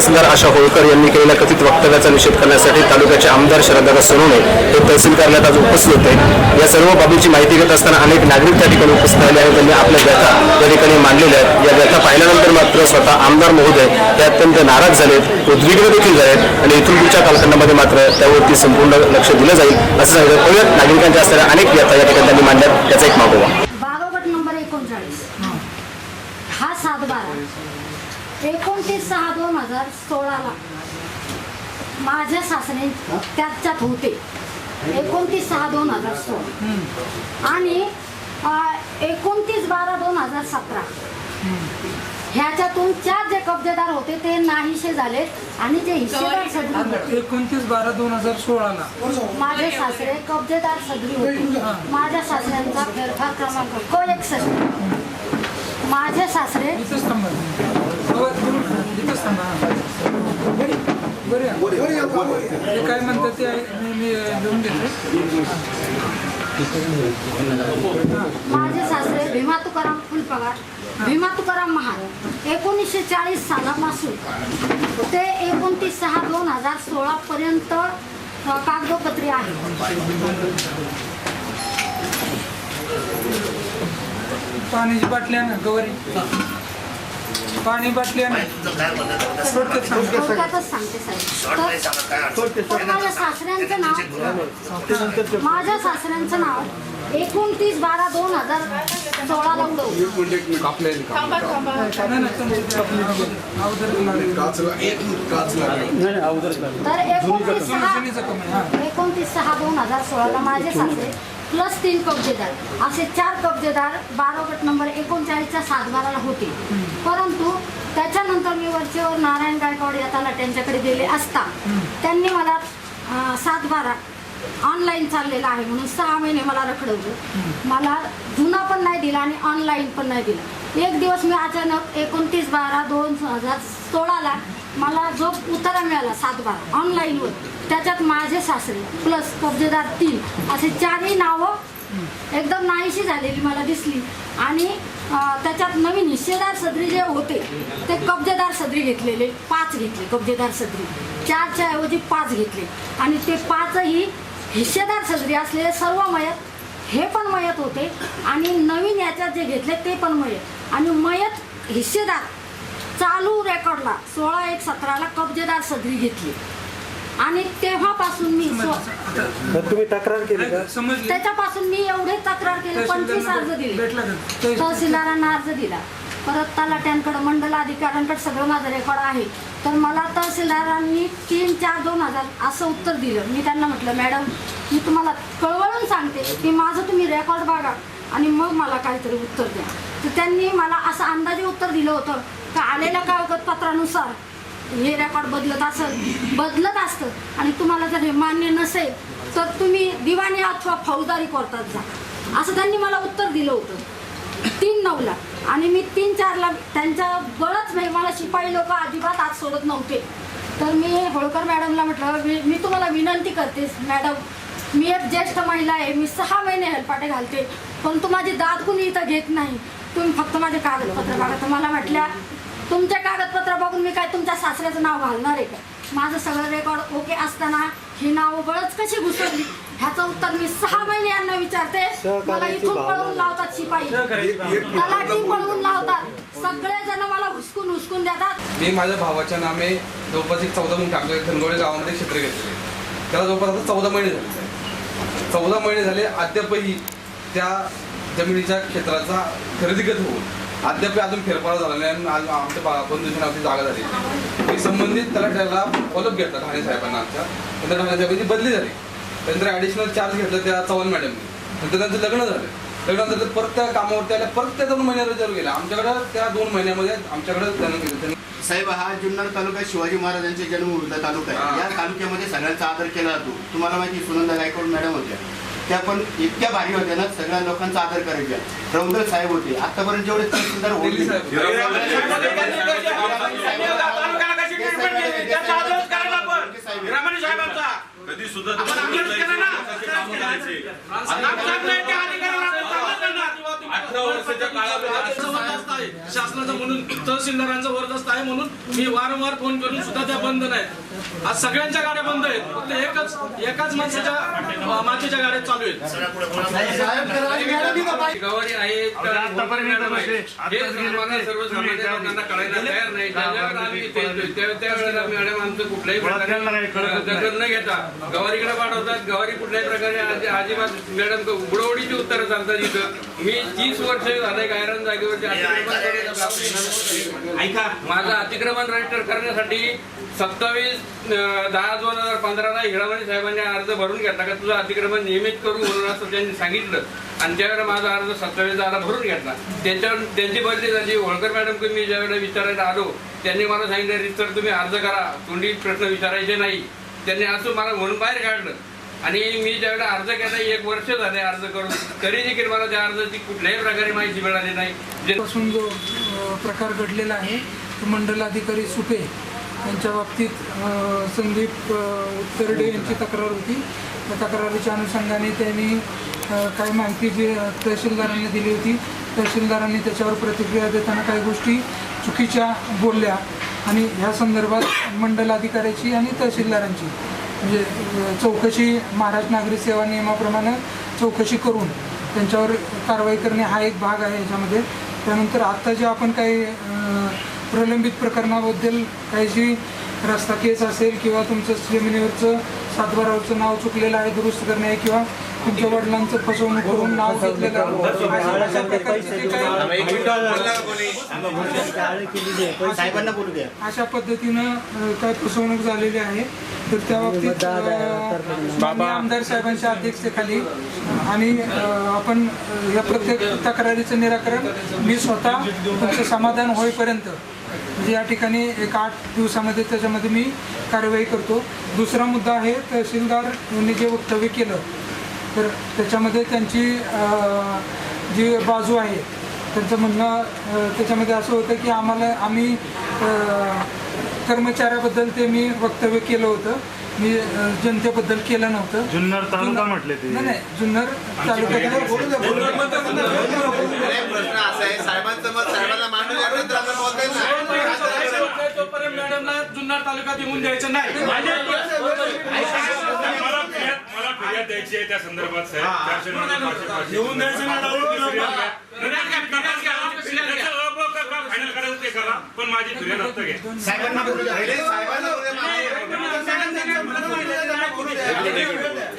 तहसीलदार आशा होळकर यांनी केलेल्या कथित वक्तव्याचा निषेध करण्यासाठी तालुक्याचे आमदार शरददादा सोनवणे हे तहसील कार्यालयात आज उपस्थित होते. या सर्व बाबीची माहिती घेत असताना अनेक नागरिक त्या ठिकाणी उपस्थित राहिले आहेत. त्यांनी आपल्या व्यथा या ठिकाणी मांडलेल्या आहेत. या व्यथा पाहिल्यानंतर मात्र स्वतः आमदार महोदय ते अत्यंत नाराज झालेत. उद्विग्न देखील झालेत आणि इथून पुढच्या कालखंडामध्ये मात्र त्यावरती संपूर्ण लक्ष दिलं जाईल. असं सांगितलं नागरिकांच्या असणाऱ्या अनेक व्यथा या ठिकाणी त्यांनी मांडल्यात. त्याचा एक मागोवा बारोबट नंबर एकोणचाळीस हा सात बारा एकोणतीस सहा दोन हजार सोळाला माझ्या सासरे त्याच्यात होते. एकोणतीस सहा दोन हजार सोळा. आणि एकोणतीस बारा दोन हजार सतरा. ह्याच्यातून चार जे कब्जेदार होते ते नाहीसे झालेत आणि जे हिस्सेदार सदरी एकोणतीस बारा दोन हजार सोळाला माझे सासरे कब्जेदार सदरी होते. माझ्या सासऱ्यांचा फेरफार क्रमांक को एकसष्ट माझे सासरे ते काय म्हणतात ते मी लिहून घेतो माझे सासरे भीमा तुकाराम फुलपगार भीमा तुकाराम महाल. एकोणीसशे चाळीस सालापासून ते एकोणतीस सहा दोन हजार सोळा पर्यंत कागदोपत्री आहे पाण्याची बाटल्या ना गवारी. पाणी बाटली थोडक्यात सांगते साहेब. तर तर माझ्या सासऱ्यांचं नाव माझ्या सासऱ्यांचं नाव एकोणतीस बारा दोन हजार सोळाला उडवलं. तर एकोणतीस सहा एकोणतीस सहा दोन हजार सोळाला माझे सासरे प्लस तीन कब्जेदार. असे चार कब्जेदार बारा गट नंबर एकोणचाळीसच्या सातबाराला होते. परंतु त्याच्यानंतर मी वरचेवर नारायण गायकवाड या त्यांच्याकडे गेले असता त्यांनी मला सातबारा ऑनलाईन चाललेला आहे म्हणून सहा महिने मला रखडवलं. मला जुना पण नाही दिला आणि ऑनलाईन पण नाही दिला. एक दिवस मी अचानक एकोणतीस बारा दोन हजार सोळाला मला जो उतारा मिळाला सात बारा ऑनलाईनवर त्याच्यात माझे सासरे प्लस कब्जेदार तीन असे चारही नावं एकदम नाहीशी झालेली मला दिसली. आणि त्याच्यात नवीन हिस्सेदार सदरी जे होते ते कब्जेदार सदरी घेतलेले. पाच घेतले कब्जेदार सदरी. चारच्या ऐवजी पाच घेतले. आणि ते पाचही हिस्सेदार सदरी असलेले सर्व मयत हे पण मयत होते. आणि नवीन याच्यात जे घेतले ते पण मयत. आणि मयत हिस्सेदार चालू रेकॉर्डला सोळा एक सतराला कब्जेदार सदरी घेतली. आणि तेव्हापासून मी स्व- तुम्ही तक्रार केली का? समजले त्याच्यापासून मी एवढे तक्रार केले पंचवीस अर्ज दिले. भेटला का? ते- तहसीलदारांना अर्ज दिला. परत तलाट्यांकडे मंडल अधिकाऱ्यांकडे सगळं माझं रेकॉर्ड आहे. तर मला तहसीलदारांनी तीन चार दोन हजार असं उत्तर दिलं. मी त्यांना म्हटलं मॅडम मी तुम्हाला कळवळून सांगते की माझं तुम्ही रेकॉर्ड बघा आणि मग मला काहीतरी उत्तर द्या. तर त्यांनी मला असं अंदाजे उत्तर दिलं होतं. का आलेल्या कागदपत्रानुसार हे रेकॉर्ड बदलत असत बदलत असतं आणि तुम्हाला जर हे मान्य नसेल तर तुम्ही दिवाणी अथवा फौजदारी कोर्टात जा. असं त्यांनी मला उत्तर दिलं होतं. तीन नऊला. आणि मी तीन चारला त्यांच्या बळच नाही मला शिपाई लोक अजिबात आत सोडत नव्हते. तर मी होळकर मॅडमला म्हटलं मी मी तुम्हाला विनंती करते मॅडम मी एक ज्येष्ठ महिला आहे मी सहा महिने हेलपाटे घालते परंतु माझी दाद कुणी इथं घेत नाही. तुम्ही फक्त माझे कागदपत्र बघा तर मला म्हटल्या तुमचे कागदपत्र बघून मी काय तुमच्या सासऱ्याचं नाव घालणार आहे का? माझं सगळं रेकॉर्ड ओके असताना ही नावं बळच कशी घुसवली? ह्याचं उत्तर मी सहा महिने यांना विचारते. मला इथून पळवून लावतात शिपाई. तलाठी पळवून लावतात. सगळे जण मला हुसकून हुसकून देतात. मी माझ्या भावाच्या नामे जवळपास एक चौदा गुंठ आमच्या धनगोळे गावामध्ये क्षेत्र घेतलेले त्याला जवळपास आता चौदा महिने झाले. चौदा महिने झाले. अद्यापही त्या जमिनीच्या क्षेत्राचा खरेदीगत होऊन अद्याप अजून फेरफार झाला नाही आणि आज आमच्या नावाची जागा झाली. मी संबंधित त्याला त्याला फॉलोअप घेतला ठाणे साहेबांना आमच्या. नंतर ठाणे साहेबांची बदली झाली. त्यानंतर ॲडिशनल चार्ज घेतला त्या चव्हाण मॅडमने नंतर त्यांचं लग्न झालं. लग्नानंतर ते परत त्या कामावरती आल्या. परत त्या दोन महिन्याला रिझर्व गेल्या. आमच्याकडं त्या दोन महिन्यामध्ये आमच्याकडं त्यांना त्यांनी साहेब हा जुन्नर तालुका शिवाजी महाराजांचे जन्मभूमीचा तालुका आहे. हा. या तालुक्यामध्ये सगळ्यांचा आदर केला जातो. तुम्हाला माहिती सुनंदा गायकवाड मॅडम होत्या. त्या पण इतक्या भारी होत्या ना सगळ्या लोकांचा आदर करायच्या रौदर साहेब होते आतापर्यंत जेवढे तहसीलदार होते कधी सुद्धा अठरा वर्षाच्या काळामध्ये आहे. शासनाचं म्हणून तहसीलदारांचं वरदस्त आहे म्हणून मी वारंवार फोन करून सुद्धा त्या बंद नाहीत आज सगळ्यांच्या गाड्या बंद आहेत. फक्त एकच एकाच माणसाच्या मातीच्या गाड्या चालू आहेत. गवारी आहे तर मॅडम आहे. हे सर्वांना सर्वसामान्य लोकांना कळायला तयार नाही त्यावेळेला मॅडम आमचं कुठल्याही प्रकारे न घेता गवारीकडे पाठवतात. गवारी कुठल्याही प्रकारे अजिबात मॅडम बुडवडीची उत्तरं चालतात इथं. मी तीस वर्ष झाले गायरान जागेवरती. ऐका माझं अतिक्रमण रजिस्टर करण्यासाठी सत्तावीस दहा दोन हजार पंधराला हिरामणी साहेबांनी अर्ज भरून घेतला का? तुझं अतिक्रमण नियमित करू म्हणून असं त्यांनी सांगितलं. आणि त्यावेळेला माझा अर्ज सत्तावीस दहाला भरून घेतला. त्याच्यावर त्यांची बदली झाली. होळकर मॅडम मी ज्यावेळेला विचारायला आलो त्यांनी मला सांगितलं रिस्टर तुम्ही अर्ज करा. तोंडी प्रश्न विचारायचे नाही. त्यांनी असं मला म्हणून बाहेर काढलं. आणि मी ज्यावेळेला अर्ज केला एक वर्ष झाले अर्ज करून. तरी देखील मला त्या अर्जाची कुठल्याही प्रकारे माहिती मिळाली नाही. जे पासून जो प्रकार घडलेला आहे तो मंडलाधिकारी सुपे यांच्या बाबतीत संदीप तरडे उत्तरडे यांची तक्रार होती. त्या तक्रारीच्या अनुषंगाने त्यांनी काही माहिती जी तहसीलदारांनी दिली होती. तहसीलदारांनी त्याच्यावर प्रतिक्रिया देताना काही गोष्टी चुकीच्या बोलल्या. आणि ह्या संदर्भात मंडलाधिकाऱ्याची आणि तहसीलदारांची म्हणजे चौकशी महाराष्ट्र नागरी सेवा नियमाप्रमाणे चौकशी करून त्यांच्यावर कारवाई करणे हा एक भाग आहे याच्यामध्ये. त्यानंतर आत्ता जे आपण काही प्रलंबित प्रकरणाबद्दल काही जी रस्ता केस असेल किंवा तुमचं जमिनीवरचं सातबारावरचं नाव चुकलेलं आहे दुरुस्त करणे किंवा तुमच्या वडिलांचं फसवणूक करून नाव घेतलेलं अशा- अशा प्रकारचे जे काही साहेबांना बोलू द्या. अशा पद्धतीनं काय फसवणूक झालेली आहे. तर त्या बाबतीत आमदार साहेबांच्या अध्यक्षतेखाली आणि आपण या प्रत्येक तक्रारीचं निराकरण मी स्वतः तुमचं समाधान होईपर्यंत म्हणजे या ठिकाणी एक आठ दिवसामध्ये त्याच्यामध्ये मी कारवाई करतो. दुसरा मुद्दा आहे तहसीलदार यांनी जे वक्तव्य केलं तर त्याच्यामध्ये त्यांची जी बाजू आहे त्यांचं म्हणणं त्याच्यामध्ये असं होतं की आम्हाला आम्ही कर्मचाऱ्याबद्दल ते मी वक्तव्य केलं होतं. मी जनतेबद्दल केलं नव्हतं. जुन्नर तालुका म्हटले ते नाही नाही जुन्नर तालुक्यात प्रश्न असा आहे साहेबांचं मत साहेबांना मांडून यानंतर आपण बोलताय तोपर्यंत मॅडमला जुन्नर तालुक्यात येऊन द्यायचं नाही. मला फिर्याद मला फिर्याद द्यायची आहे त्या संदर्भात साहेब. चारशे नऊ पाचशे पाचशे येऊन द्यायचं फायनल करायचं ते करा पण माझी फिर्याद आता घ्या साहेबांना बोलू द्या. पहिले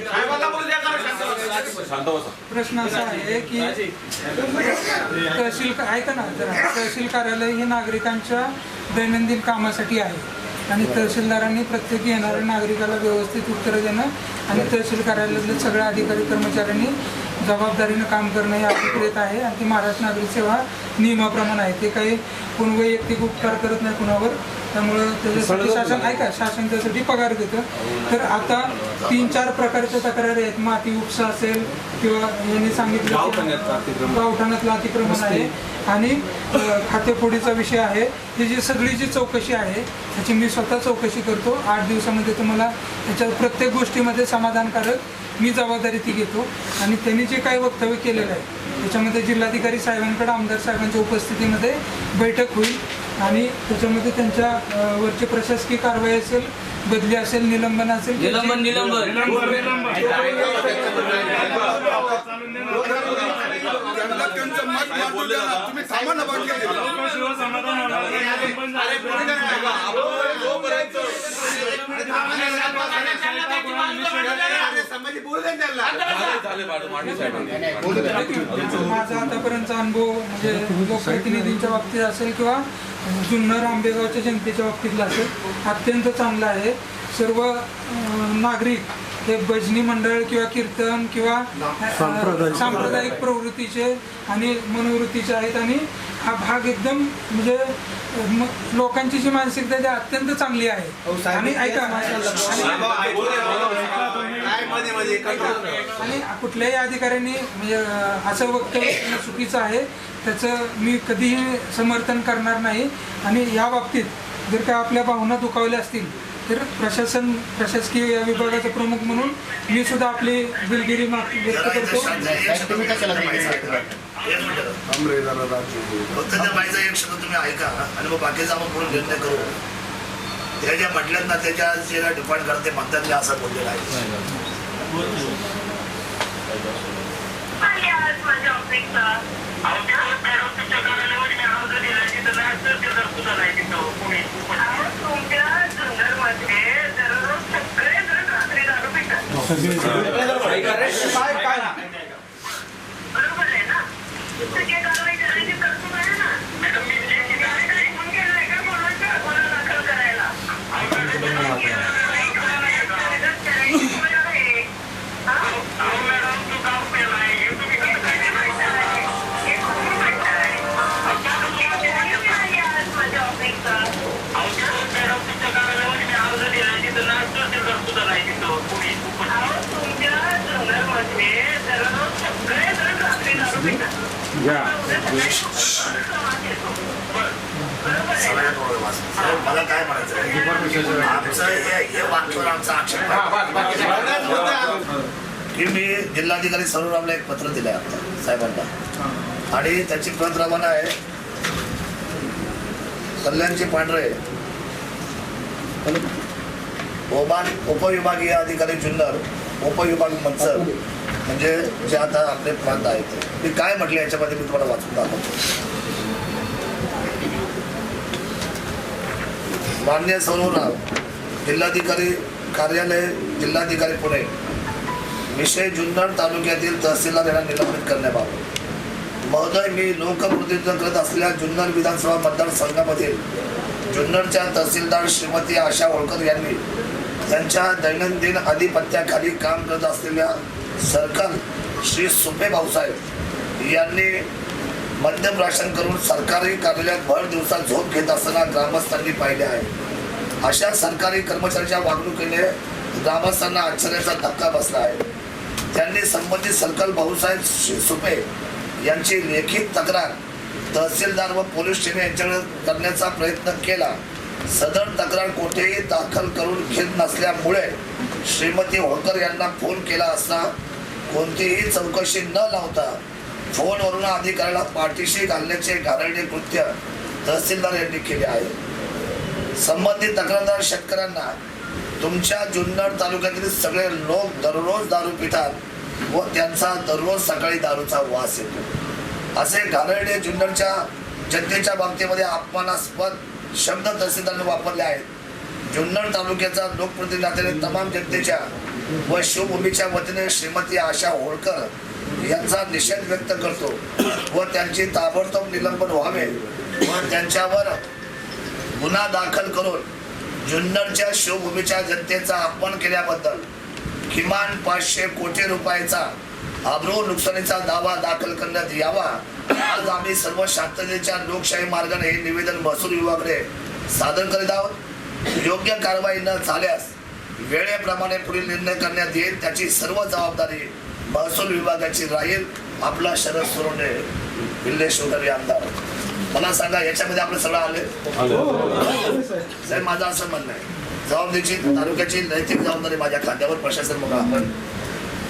साहेबांना बोलू द्या. प्रश्न असा आहे की तहसील ऐका ना जरा. तहसील कार्यालय हे नागरिकांच्या दैनंदिन कामासाठी आहे. आणि तहसीलदारांनी प्रत्येक येणाऱ्या नागरिकाला व्यवस्थित उत्तरं देणं आणि तहसील कार्यालयातल्या सगळ्या अधिकारी कर्मचाऱ्यांनी जबाबदारीनं काम करणं हे अभिप्रेत आहे. आणि ती महाराष्ट्र नागरिक सेवा नियमाप्रमाणे आहे. ते काही कोण वैयक्तिक उपकार करत नाही कुणावर. त्यामुळं त्याच्यासाठी शासन ऐका शासन त्यासाठी पगार देतं. तर आता तीन चार प्रकारच्या तक्रारी आहेत. माती उपसा असेल किंवा यांनी सांगितलं की गावठाणातलं अतिक्रमण. आहे. आणि खातेफोडीचा विषय आहे. ही जी सगळी जी चौकशी आहे त्याची मी स्वतः चौकशी करतो. आठ दिवसामध्ये तुम्हाला त्याच्या प्रत्येक गोष्टीमध्ये समाधानकारक मी जबाबदारी ती घेतो. आणि त्यांनी जे काही वक्तव्य केलेलं आहे त्याच्यामध्ये जिल्हाधिकारी साहेबांकडे आमदार साहेबांच्या उपस्थितीमध्ये बैठक होईल आणि त्याच्यामध्ये त्यांच्या वरची प्रशासकीय कारवाई असेल बदली असेल निलंबन असेल निलंबन. निलंबन. लोकांशिवाय समाधान होणार नाही. आपण पण झालं. संभाजी बोलू द्या त्यांना माझा आतापर्यंतचा अनुभव म्हणजे लोकप्रतिनिधींच्या बाबतीत असेल किंवा जुन्नर आंबेगावच्या जनतेच्या बाबतीतला असेल अत्यंत चांगला आहे. सर्व नागरिक हे भजनी मंडळ किंवा कीर्तन किंवा सांप्रदायिक. प्रवृत्तीचे आणि मनोवृत्तीचे आहेत. आणि हा भाग एकदम म्हणजे लोकांची जी मानसिकता आहे ती अत्यंत चांगली आहे. आणि ऐका आणि कुठल्याही अधिकाऱ्यांनी म्हणजे असं वक्तव्य चुकीचं आहे. त्याचं मी कधीही समर्थन करणार नाही. आणि या बाबतीत जर का आपल्या भावना दुखावल्या असतील तर प्रशासन प्रशासकीय या विभागाचा प्रमुख म्हणून मी सुद्धा आपली दिलगिरी माग व्यक्त करतो. फक्त त्या बाईचा एक शब्द तुम्ही ऐका आणि मग बाकीचा आपण पुढे निर्णय करू. त्या ज्या म्हटल्यात ना त्याच्या जे डिपेंड करते म्हणतात मी असं बोललेलं आहे. सगळ्यात मोठं मला काय म्हणायचं आहे? आमचं हे हे वाक्यावर आमचा आक्षेप आहे. की मी जिल्हाधिकारी सरोरामला एक पत्र दिलंय आता साहेबांना आणि त्याची प्रत रवाना आहे कल्याणची पांढरे ओमान उपविभागीय अधिकारी जुन्नर उपविभाग मंचर म्हणजे जे आता आपले प्रांत आहेत ते काय म्हटले याच्यामध्ये मी तुम्हाला वाचून दाखवतो. मान्य सरोराव जिल्हाधिकारी कार्यालय जिल्हाधिकारी पुणे. विषय जुन्नर तालुक्यातील तहसीलदार यांना निलंबित करण्याबाबत. महोदय मी लोकप्रतिनिधित्व करत असलेल्या जुन्नर विधानसभा मतदारसंघामधील जुन्नरच्या तहसीलदार श्रीमती आशा होळकर यांनी त्यांच्या दैनंदिन आधिपत्याखाली काम करत असलेल्या सरकार श्री सुपे भाऊसाहेब यांनी मद्यप्राशन करून सरकारी कार्यालयात भर दिवसात झोप घेत असताना ग्रामस्थांनी पाहिले आहे. अशा सरकारी कर्मचाऱ्याच्या वागणुकीने ग्रामस्थांना आश्चर्याचा धक्का बसला आहे. त्यांनी संबंधित सर्कल भाऊसाहेब श्री सुपे यांची लेखी तक्रार तहसीलदार व पोलीस स्टेशन यांच्याकडे करण्याचा प्रयत्न केला. सदर तक्रार कोठेही दाखल करून घेत नसल्यामुळे श्रीमती होळकर यांना फोन केला असता कोणतीही चौकशी न लावता फोनवरून अधिकाऱ्याला पाठीशी घालण्याचे घाणेरडे कृत्य तहसीलदार यांनी केले आहे. संबंधित तक्रारदार शेतकऱ्यांना तुमच्या जुन्नर तालुक्यातील सगळे लोक दररोज दारू पितात व त्यांचा दररोज सकाळी दारूचा वास येतो. असे घाणेरडे जुन्नरच्या जनतेच्या बाबतीमध्ये अपमानास्पद शब्द तहसीलदारांनी वापरले आहेत. जुन्नर तालुक्याचा लोकप्रतिनिधी तमाम जनतेच्या व शिवभूमीच्या वतीने श्रीमती आशा होळकर यांचा निषेध व्यक्त करतो व त्यांची ताबडतोब निलंबन व्हावे व त्यांच्यावर गुन्हा दाखल करून जुन्नरच्या शिवभूमीच्या जनतेचा अपमान केल्याबद्दल किमान पाचशे कोटी रुपयाचा आब्रू नुकसानीचा दावा दाखल करण्यात यावा आज आम्ही सर्व शांततेच्या लोकशाही मार्गाने हे निवेदन महसूल विभागाकडे सादर करीत आहोत. योग्य कारवाई न झाल्यास वेळेप्रमाणे पुढील निर्णय करण्यात येईल. त्याची सर्व जबाबदारी महसूल विभागाची राहील. आपला शरद सोरोने आमदार. मला सांगा याच्यामध्ये आपलं सगळं आले साहेब माझं असं म्हणणं आहे. जबाबदारीची तालुक्याची नैतिक जबाबदारी माझ्या खात्यावर प्रशासन म्हणून आपण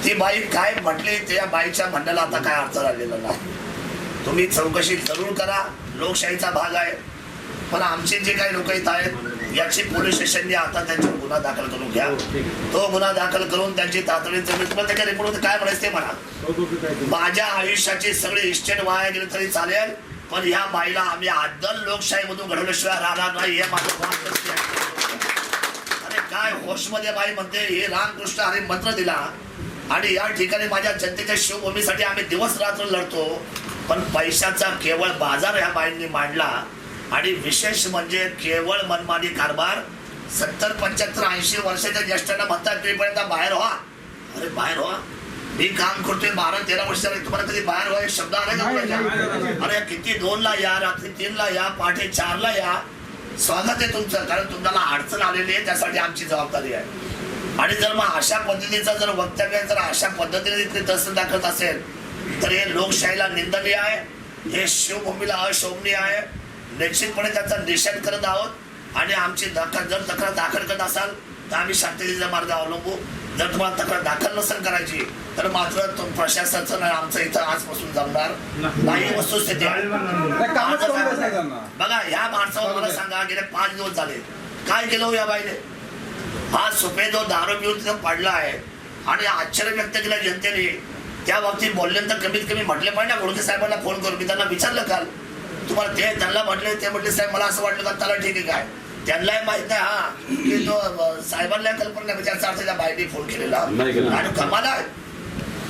ती बाई काय म्हटली त्या बाईच्या म्हणण्याला आता काय अर्थ राहिलेला नाही. तुम्ही चौकशी जरूर करा. लोकशाहीचा भाग आहे. पण आमचे जे काही लोक इथं आहेत याची पोलीस स्टेशनने आता त्यांच्यावर गुन्हा दाखल करून घ्या. तो गुन्हा दाखल करून त्यांची तातडीने जमीन तुम्हाला त्याच्या रिपोर्ट काय म्हणायचं ते म्हणा. माझ्या आयुष्याची सगळी इस्टेट वाया गेली तरी चालेल पण या बाईला आम्ही आदल लोकशाहीमधून घडवल्याशिवाय राहणार नाही हे माझं. अरे काय होशमध्ये बाई म्हणते हे रामकृष्ण हरी मंत्र दिला आणि या ठिकाणी माझ्या जनतेच्या शिवभूमीसाठी आम्ही दिवस रात्र लढतो पण पैशाचा केवळ बाजार ह्या बाईंनी मांडला आणि विशेष म्हणजे केवळ मनमानी कारभार सत्तर पंच्याहत्तर ऐंशी वर्षाच्या ज्येष्ठांना म्हणतात तुम्ही पर्यंत बाहेर व्हा. अरे बाहेर व्हा? मी काम करतोय बारा तेरा वर्ष तुम्हाला कधी बाहेर व्हा हे शब्द आले का? अरे किती दोन ला या रात्री तीन ला या पहाटे चार ला या. स्वागत आहे तुमचं कारण तुम्हाला अडचण आलेली आहे त्यासाठी आमची जबाबदारी आहे. आणि जर मग अशा पद्धतीचं जर वक्तव्य जर अशा पद्धतीने ते तहसील दाखवत असेल तर हे लोकशाहीला निंदनीय आहे. हे शिवभूमीला अशोभनीय आहे. निश्चितपणे त्याचा निषेध करत आहोत. आणि आमची दखल जर तक्रार दाखल करत असाल तर आम्ही शांततेचा मार्ग अवलंबू. जर तुम्हाला तक्रार दाखल नसेल करायची तर मात्र तो प्रशासनाचं नाही आमचं इथं आजपासून जमणार नाही वस्तुस्थिती. बघा ह्या माणसावर मला सांगा गेले पाच दिवस झाले. काय केलं हो या बाईने? हा सुपेदो दारू पिऊन तिथं पडला आहे. आणि आश्चर्य व्यक्त केलं जनतेने. त्या बाबतीत बोलल्यानंतर कमीत कमी म्हटले पाहिजे ना घोडके साहेबांना फोन करून. मी त्यांना विचारलं काल तुम्हाला ते त्यांना म्हटले ते म्हटले साहेब मला असं वाटलं का त्याला ठीक आहे काय? त्यांनाही माहीत नाही हा की तो साहेबांना कल्पना नाही विचारचा त्या बाईने फोन केलेला. आणि कमाल आहे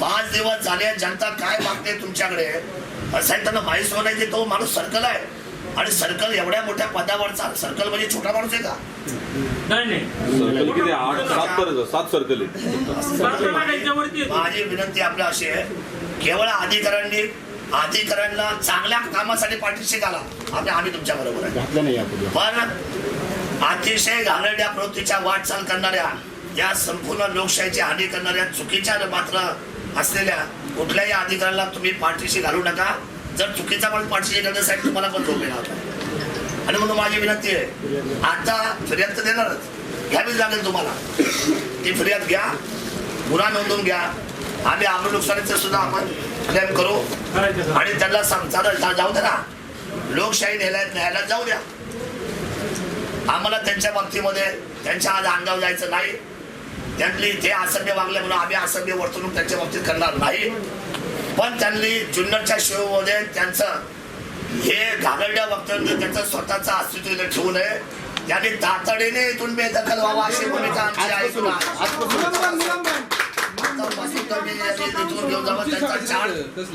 पाच दिवस झाले जनता काय मागते तुमच्याकडे? साहेब त्यांना माहीत होणार की तो माणूस सर्कल आहे. आणि सर्कल एवढ्या मोठ्या पदावरचा सर्कल म्हणजे छोटा माणूस आहे का? सर्कल किती आठ सात पर्यंत सात सर्कल माझी विनंती आपल्या अशी आहे केवळ अधिकाऱ्यांनी अधिकाऱ्यांना चांगल्या कामासाठी पाठीशी घाला. आपल्या आम्ही तुमच्या बरोबर आहे. पण अतिशय घाणेरड्या प्रवृत्तीच्या वाटचाल करणाऱ्या या संपूर्ण लोकशाहीची हानी करणाऱ्या चुकीच्या मात्र असलेल्या कुठल्याही अधिकाऱ्याला तुम्ही पाठीशी घालू नका. जर चुकीचा पण पाठीशी घालण्यासाठी तुम्हाला पण झोप येणार. आणि म्हणून माझी विनंती आहे आता फिर्याद तर देणारच. घ्यावीच लागेल तुम्हाला. ती फिर्याद घ्या गुन्हा नोंदवून घ्या. आम्ही आम्ही नुकसानीचं सुद्धा आपण क्लेम करू. आणि त्यांना सांग चालेल जाऊ द्या ना. लोकशाही न्यायालयात न्यायालयात जाऊ द्या. आम्हाला त्यांच्या बाबतीमध्ये त्यांच्या आज अंगावर जायचं नाही. त्यांनी ते असभ्य वागले म्हणून आम्ही असभ्य वर्तणूक त्यांच्या बाबतीत करणार नाही. पण त्यांनी जुन्नरच्या शोमध्ये त्यांचं हे घागरड्या वक्तव्य त्यांचं स्वतःचं अस्तित्व इथे ठेवू नये त्यांनी तातडीने इथून बेदखल व्हावा अशी भूमिका आमची आहे.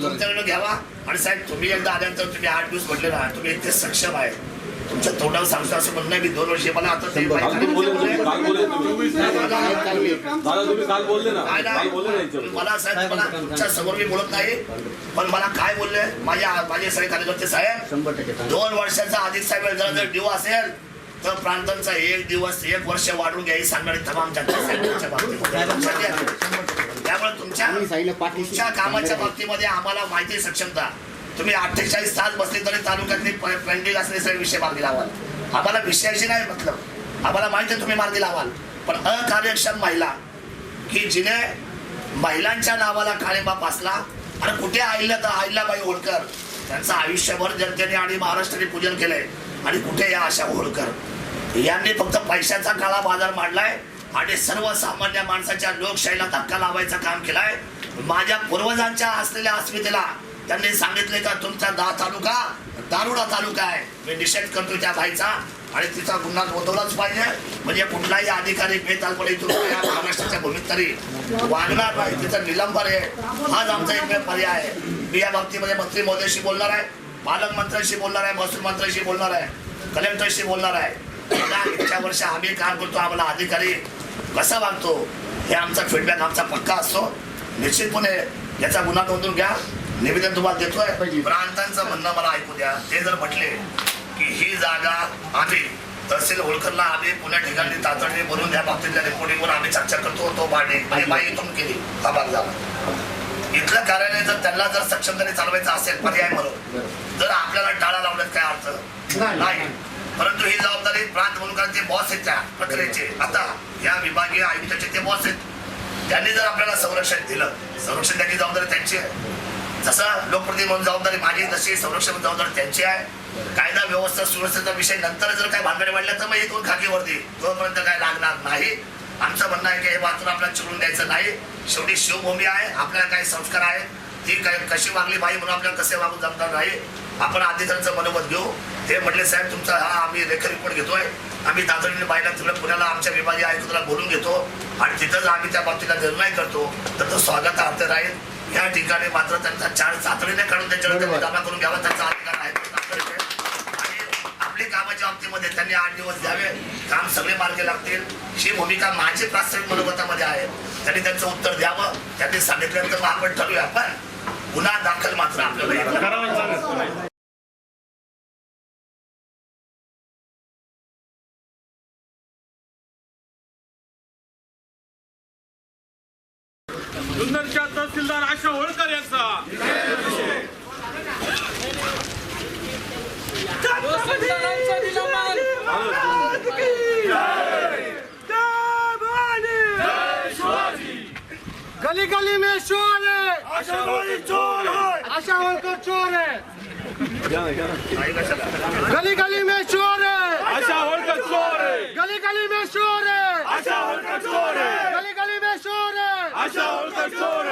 तुमच्याकडे घ्यावा. आणि साहेब तुम्ही एकदा आल्यानंतर तुम्ही आठ दिवस म्हटले ना तुम्ही इतके सक्षम आहे. तुमच्या तोंडावर सांगतो असं म्हणणं मी दोन वर्षे मला आता ते काल तुम्ही बोलले तुम्ही काल बोलले तुम्ही. नाही, दादा तुम्ही काल बोलले ना. काल बोलले ना नाही. मला साहेब मला तुमच्यासमोर मी बोलत नाही पण मला काय बोलले माझ्या माझे सगळे कार्यकर्ते साहेब शंभर टक्के दोन वर्षाचा अधिक साहेब जर जर डिओ असेल तर प्रांतांचा एक दिवस एक वर्ष वाढून घ्यायची सांगणारी तमाम जनता लक्षात घ्या. त्यामुळे तुमच्या आम्ही सांगितलं पाठीशी तुमच्या कामाच्या बाबतीमध्ये आम्हाला माहिती सक्षमता. तुम्ही अठ्ठेचाळीस तास बसले तरी तालुक्यातली पेंडिंग असलेले सगळे विषय मार्गी लावाल. आम्हाला विषयाशी नाही मतलब. आम्हाला माहिती आहे तुम्ही मार्गी लावाल. पण अकार्यक्षम महिला की जिने महिलांच्या नावाला काळिंबा पासला आणि कुठे अहिल्या तर अहिल्याबाई होळकर त्यांचं आयुष्यभर जनतेने आणि महाराष्ट्राने पूजन केलंय आणि कुठे या अशा होळकर? यांनी फक्त पैशाचा काळा बाजार मांडलाय आणि सर्वसामान्य माणसाच्या लोकशाहीला धक्का लावायचं काम केलंय. माझ्या पूर्वजांच्या असलेल्या अस्मितेला त्यांनी सांगितले का तुमचा दा तालुका दारुडा तालुका आहे. मी निषेध करतो त्या भाईचा आणि तिचा गुन्हा नोंदवलाच पाहिजे. म्हणजे कुठलाही अधिकारी बेतालपणे इथून महाराष्ट्राच्या भूमीत तरी वागणार नाही. तिचं निलंबन आहे. हाच आमचा एकमेव पर्याय आहे. मी या बाबतीमध्ये मंत्री मोदीशी बोलणार आहे. पालकमंत्र्यांशी बोलणार आहे. महसूल मंत्र्यांशी बोलणार आहे. कलेक्टरशी बोलणार आहे. इतक्या वर्ष आम्ही काम करतो. आम्हाला अधिकारी कसा वागतो हे आमचा फीडबॅक आमचा पक्का असतो. निश्चितपणे याचा गुन्हा नोंदवून घ्या. निवेदन तुम्हाला देतोय. प्रांतांचं म्हणणं मला ऐकू द्या. ते जर म्हटले की ही जागा आम्ही तहसील होळकरला आम्ही पुण्या ठिकाणी तातडीने भरून त्या बाबतीतल्या रिपोर्टिंगवर आम्ही चर्चा करतो तो मांडणी आणि बाई इथून केली हा भाग झाला. इथलं कार्यालय जर त्यांना जर सक्षमतेने चालवायचं असेल पर्याय म्हणून जर आपल्याला टाळा लावण्यात काय अर्थ? नाही. परंतु ही जबाबदारी प्रांत म्हणून ते बॉस आहेत त्या प्रक्रियेचे. आता या विभागीय आयुक्ताचे ते बॉस आहेत. त्यांनी जर आपल्याला संरक्षण दिलं संरक्षण द्यायची जबाबदारी त्यांची आहे. जसा लोकप्रतिनिधी म्हणून जबाबदारी माझी तशी संरक्षण जबाबदारी त्यांची आहे. कायदा व्यवस्था सुरक्षेचा विषय नंतर जर काय भानगडी वाढल्या तर मग एक दोन खाकीवरती जोपर्यंत काय लागणार नाही. आमचं म्हणणं आहे की हे वाचून आपल्याला चिडून द्यायचं नाही. शेवटी शिवभूमी आहे आपल्याला काही संस्कार आहे ती काय कशी वागली बाई म्हणून आपल्याला कसे वागून जमणार नाही. आपण अधिकाऱ्यांचं मनोबत घेऊ. ते म्हटले साहेब तुमचा हा आम्ही लेखा रिपोर्ट घेतोय. आम्ही तातडीने बाईला तिकडे पुण्याला आमच्या विभागीय आयुक्ताला बोलून घेतो. आणि तिथंच आम्ही त्या बाबतीला निर्णय करतो. तर तो स्वागतार्थ राहील. या ठिकाणी मात्र त्यांचा चार्ज तातडीने काढून त्यांच्याकडे जमा करून घ्यावा त्यांचा अधिकार आहे. आणि आपली कामाच्या बाबतीमध्ये त्यांनी आठ दिवस द्यावे काम सगळे मार्गे लागतील. ही भूमिका माझी प्रास्ताविक मनोगतामध्ये आहे. त्यांनी त्यांचं उत्तर द्यावं त्यांनी सांगितल्यानंतर मग आपण ठरवूया पण गुन्हा दाखल मात्र आपल्याला करावा जुन्नरच्या तहसीलदार आशा होळकर यांचा तहसीलदारांचं निलंबन. गली में चोर है। आशा होलकर चोर है। घ्या ना, घ्या ना. गली गली में चोर है। आशा होळकर चोर आहे गली गली में चोर है। आशा होळकर चोर आहे गली गली में चोर है। आशा होळकर चोर